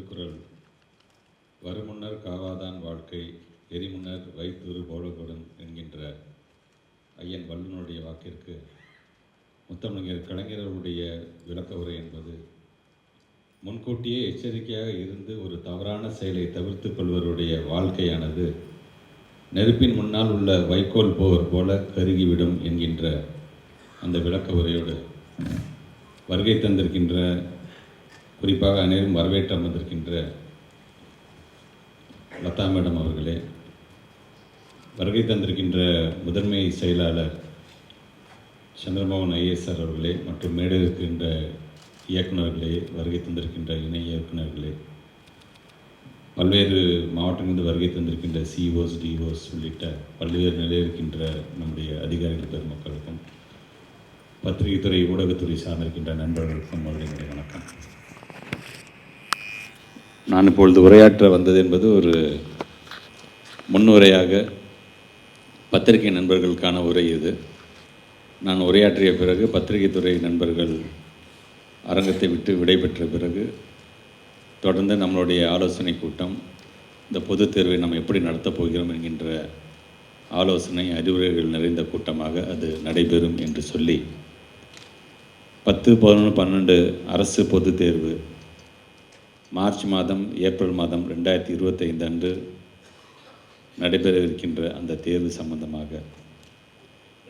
திருக்குறள் வருமுன்னர் காவாதான் வாழ்க்கை எரிமுன்னர் வைத்துரு போலப்படும் என்கின்ற ஐயன் வல்லுனுடைய வாக்கிற்கு முத்தமிழர் கலைஞர்களுடைய விளக்க உரை என்பது முன்கூட்டியே எச்சரிக்கையாக இருந்து ஒரு தவறான செயலை தவிர்த்து கொள்வருடைய வாழ்க்கையானது நெருப்பின் முன்னால் உள்ள வைக்கோல் போவர் போல கருகிவிடும் என்கின்ற அந்த விளக்க உரையோடு வருகை தந்திருக்கின்ற குறிப்பாக அனைவரும் வரவேற்று அமர்ந்திருக்கின்ற லதா மேடம் அவர்களே வருகை தந்திருக்கின்ற முதன்மை செயலாளர் சந்திரமோகன் ஐஎஸ்ஆர் அவர்களே மற்றும் மேடை இருக்கின்ற இயக்குநர்களே வருகை தந்திருக்கின்ற இணை இயக்குநர்களே பல்வேறு மாவட்டங்களிலிருந்து வருகை தந்திருக்கின்ற சிஓஸ் டிஓஸ் உள்ளிட்ட பல்வேறு நிலையில் இருக்கின்ற நம்முடைய அதிகாரிகள் பெருமக்களுக்கும் பத்திரிகைத்துறை ஊடகத்துறை சார்ந்திருக்கின்ற நண்பர்களுக்கும் அவர்களுடைய வணக்கம். நான் இப்பொழுது உரையாற்ற வந்தது என்பது ஒரு முன்னுரையாக பத்திரிகை நண்பர்களுக்கான உரை இது. நான் உரையாற்றிய பிறகு பத்திரிகைத்துறை நண்பர்கள் அரங்கத்தை விட்டு விடைபெற்ற பிறகு தொடர்ந்து நம்மளுடைய ஆலோசனை கூட்டம் இந்த பொதுத் தேர்வை நாம் எப்படி நடத்தப் போகிறோம் என்கின்ற ஆலோசனை அறிவுரைகள் நிறைந்த கூட்டமாக அது நடைபெறும் என்று சொல்லி பத்து பதினொன்று பன்னெண்டு அரசு பொதுத் தேர்வு மார்ச் மாதம் ஏப்ரல் மாதம் ரெண்டாயிரத்தி இருபத்தைந்து அன்று நடைபெறவிருக்கின்ற அந்த தேர்வு சம்பந்தமாக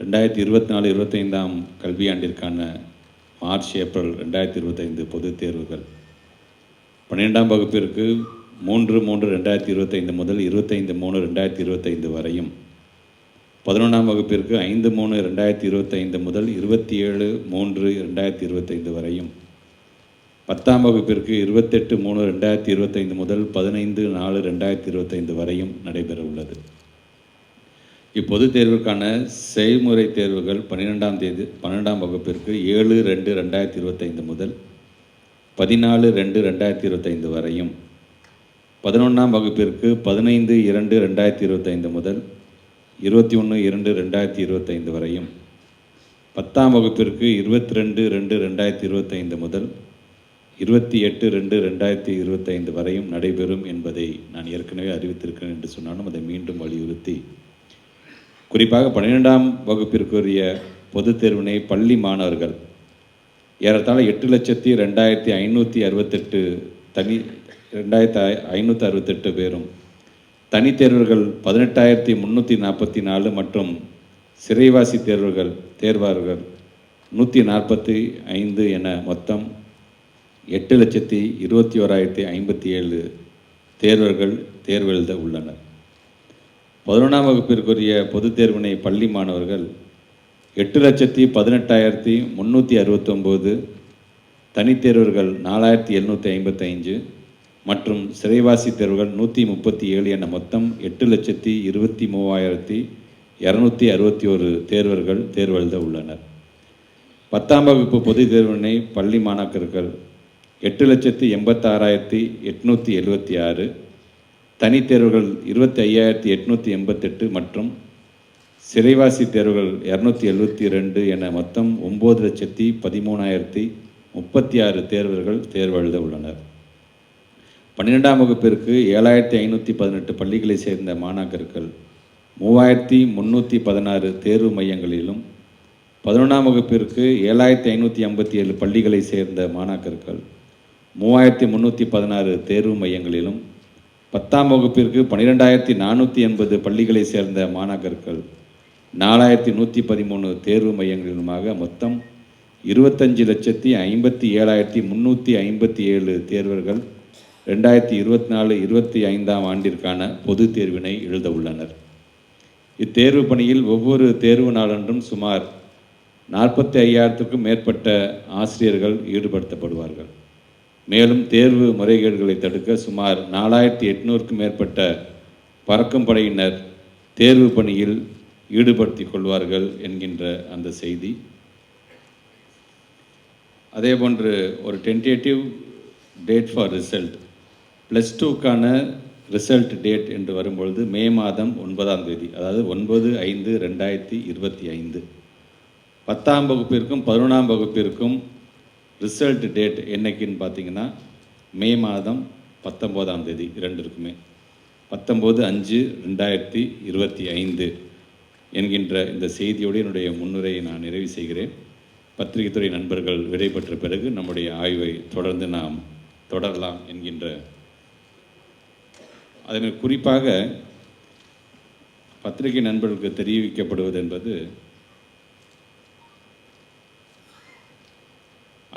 ரெண்டாயிரத்தி இருபத்தி நாலு இருபத்தைந்தாம் கல்வியாண்டிற்கான மார்ச் ஏப்ரல் ரெண்டாயிரத்தி இருபத்தைந்து பொதுத் தேர்வுகள். பன்னிரெண்டாம் வகுப்பிற்கு மூன்று மூன்று ரெண்டாயிரத்தி இருபத்தைந்து முதல் இருபத்தைந்து மூணு ரெண்டாயிரத்தி இருபத்தைந்து வரையும். பதினொன்றாம் வகுப்பிற்கு ஐந்து மூணு ரெண்டாயிரத்தி இருபத்தைந்து முதல் இருபத்தி ஏழு மூன்று ரெண்டாயிரத்தி இருபத்தைந்து வரையும். பத்தாம் வகுப்பிற்கு இருபத்தெட்டு மூணு ரெண்டாயிரத்தி இருபத்தைந்து முதல் பதினைந்து நாலு ரெண்டாயிரத்தி இருபத்தைந்து வரையும் நடைபெற உள்ளது. இப்பொது தேர்வுக்கான செய்முறை தேர்வுகள் பன்னிரெண்டாம் தேதி பன்னெண்டாம் வகுப்பிற்கு ஏழு ரெண்டு ரெண்டாயிரத்தி இருபத்தைந்து முதல் பதினாலு ரெண்டு ரெண்டாயிரத்தி இருபத்தைந்து வரையும் பதினொன்றாம் வகுப்பிற்கு பதினைந்து இரண்டு ரெண்டாயிரத்தி இருபத்தைந்து முதல் இருபத்தி ஒன்று இரண்டு ரெண்டாயிரத்தி இருபத்தைந்து வரையும் பத்தாம் வகுப்பிற்கு இருபத்தி ரெண்டு ரெண்டு ரெண்டாயிரத்தி இருபத்தைந்து முதல் இருபத்தி எட்டு ரெண்டு ரெண்டாயிரத்தி இருபத்தைந்து வரையும் நடைபெறும் என்பதை நான் ஏற்கனவே அறிவித்திருக்கிறேன் என்று சொன்னாலும் அதை மீண்டும் வலியுறுத்தி. குறிப்பாக பன்னிரெண்டாம் வகுப்பிற்குரிய பொதுத் தேர்வினை பள்ளி மாணவர்கள் ஏறத்தாழ எட்டு லட்சத்தி ரெண்டாயிரத்தி ஐநூற்றி அறுபத்தெட்டு தனி ரெண்டாயிரத்தி ஐநூற்றி அறுபத்தெட்டு பேரும் தனித் தேர்வர்கள் பதினெட்டாயிரத்தி முந்நூற்றி நாற்பத்தி நாலு மற்றும் சிறைவாசி தேர்வுகள் தேர்வார்கள் நூற்றி நாற்பத்தி ஐந்து என மொத்தம் எட்டு லட்சத்தி இருபத்தி ஓராயிரத்தி ஐம்பத்தி ஏழு தேர்வர்கள் தேர்வெழுத உள்ளனர். பதினொன்றாம் வகுப்பிற்குரிய பொதுத் தேர்வினை பள்ளி மாணவர்கள் எட்டு லட்சத்தி பதினெட்டாயிரத்தி முந்நூற்றி அறுபத்தொம்போது தனித்தேர்வர்கள் நாலாயிரத்தி எழுநூற்றி ஐம்பத்தைஞ்சு மற்றும் சிறைவாசி தேர்வுகள் நூற்றி முப்பத்தி ஏழு என மொத்தம் எட்டு லட்சத்தி இருபத்தி மூவாயிரத்தி இரநூத்தி அறுபத்தி ஒரு தேர்வர்கள் தேர்வெழுத உள்ளனர். பத்தாம் வகுப்பு பொதுத் தேர்வினை பள்ளி மாணாக்கர்கள் எட்டு லட்சத்தி எண்பத்தாறாயிரத்தி எட்நூற்றி எழுபத்தி ஆறு தனித்தேர்வுகள் இருபத்தி ஐயாயிரத்தி எட்நூற்றி எண்பத்தெட்டு மற்றும் சிறைவாசி தேர்வுகள் இரநூத்தி எழுபத்தி ரெண்டு என மொத்தம் ஒம்பது லட்சத்தி பதிமூணாயிரத்தி முப்பத்தி ஆறு தேர்வர்கள் தேர்வெழுத உள்ளனர். பன்னிரெண்டாம் வகுப்பிற்கு ஏழாயிரத்தி ஐநூற்றி பதினெட்டு பள்ளிகளை சேர்ந்த மாணாக்கர்கள் மூவாயிரத்தி முந்நூற்றி பதினாறு தேர்வு மையங்களிலும் பதினொன்றாம் வகுப்பிற்கு ஏழாயிரத்தி ஐநூற்றி ஐம்பத்தி ஏழு பள்ளிகளை சேர்ந்த மாணாக்கர்கள் மூவாயிரத்தி முந்நூற்றி பதினாறு தேர்வு மையங்களிலும் பத்தாம் வகுப்பிற்கு பன்னிரெண்டாயிரத்தி நானூற்றி எண்பது பள்ளிகளை சேர்ந்த மாணாக்கர்கள் நாலாயிரத்தி நூற்றி பதிமூணு தேர்வு மையங்களிலுமாக மொத்தம் இருபத்தஞ்சி லட்சத்தி ஐம்பத்தி ஏழாயிரத்தி முந்நூற்றி ஐம்பத்தி ஏழு தேர்வர்கள் ரெண்டாயிரத்தி இருபத்தி நாலு இருபத்தி ஐந்தாம் ஆண்டிற்கான பொது தேர்வினை எழுத உள்ளனர் இத்தேர்வு பணியில் ஒவ்வொரு தேர்வு நாளன்றும் சுமார் நாற்பத்தி ஐயாயிரத்துக்கும் மேற்பட்ட ஆசிரியர்கள் ஈடுபடுத்தப்படுவார்கள். மேலும் தேர்வு முறைகேடுகளை தடுக்க சுமார் நாலாயிரத்தி எட்நூறுக்கும் மேற்பட்ட பறக்கும் படையினர் தேர்வு பணியில் ஈடுபடுத்திக் கொள்வார்கள் என்கின்ற அந்த செய்தி. அதேபோன்று ஒரு tentative date for result. Plus டூக்கான result date என்று வரும்பொழுது மே மாதம் ஒன்பதாம் தேதி அதாவது ஒன்பது ஐந்து ரெண்டாயிரத்தி இருபத்தி ஐந்து. பத்தாம் வகுப்பிற்கும் பதினொன்றாம் வகுப்பிற்கும் ரிசல்ட் டேட் என்றைக்குன்னு பார்த்தீங்கன்னா மே மாதம் பத்தொம்போதாம் தேதி இரண்டு இருக்குமே பத்தொம்போது அஞ்சு ரெண்டாயிரத்தி இருபத்தி ஐந்து என்கின்ற இந்த செய்தியோடு என்னுடைய முன்னுரையை நான் நிறைவு செய்கிறேன். பத்திரிகைத்துறை நண்பர்கள் விடைபெற்ற பிறகு நம்முடைய ஆய்வை தொடர்ந்து நாம் தொடரலாம் என்கின்ற அதனை குறிப்பாக பத்திரிகை நண்பர்களுக்கு தெரிவிக்கப்படுவது என்பது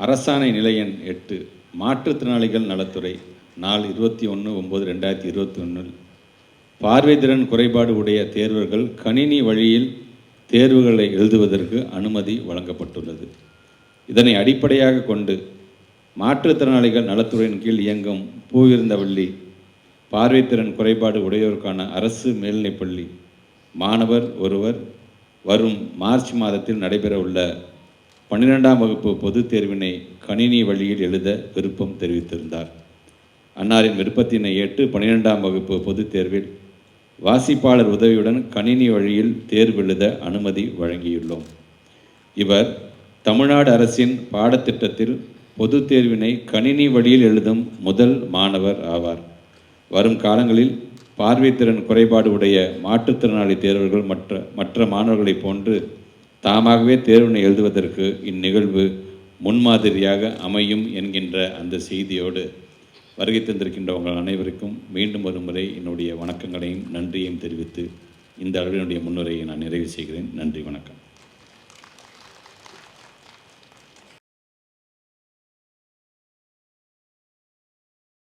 அரசாணை நிலை எண் எட்டு மாற்றுத்திறனாளிகள் நலத்துறை நாள் இருபத்தி ஒன்று ஒம்பது ரெண்டாயிரத்தி இருபத்தி ஒன்றில். பார்வைத்திறன் குறைபாடு உடைய தேர்வர்கள் கணினி வழியில் தேர்வுகளை எழுதுவதற்கு அனுமதி வழங்கப்பட்டுள்ளது. இதனை அடிப்படையாக கொண்டு மாற்றுத்திறனாளிகள் நலத்துறையின் கீழ் இயங்கும் பூவிருந்தவள்ளி பார்வைத்திறன் குறைபாடு உடையோருக்கான அரசு மேல்நிலைப்பள்ளி மாணவர் ஒருவர் வரும் மார்ச் மாதத்தில் நடைபெறவுள்ள பன்னிரெண்டாம் வகுப்பு பொதுத் தேர்வினை கணினி வழியில் எழுத விருப்பம் தெரிவித்திருந்தார். அன்னாரின் விருப்பத்தினை ஏற்று பன்னிரெண்டாம் வகுப்பு பொதுத் தேர்வில் வாசிப்பாளர் உதவியுடன் கணினி வழியில் தேர்வு எழுத அனுமதி வழங்கியுள்ளோம். இவர் தமிழ்நாடு அரசின் பாடத்திட்டத்தில் பொதுத் தேர்வினை கணினி வழியில் எழுதும் முதல் மாணவர் ஆவார். வரும் காலங்களில் பார்வைத்திறன் குறைபாடு உடைய மாற்றுத்திறனாளி தேர்வர்கள் மற்ற மற்ற மாணவர்களைப் போன்று தாமாகவே தேர்வினை எழுதுவதற்கு இந்நிகழ்வு முன்மாதிரியாக அமையும் என்கின்ற அந்த செய்தியோடு வருகை தந்திருக்கின்ற உங்கள் அனைவருக்கும் மீண்டும் ஒரு முறை என்னுடைய வணக்கங்களையும் நன்றியையும் தெரிவித்து இந்த அளவினுடைய முன்னுரையை நான் நிறைவு செய்கிறேன். நன்றி வணக்கம்.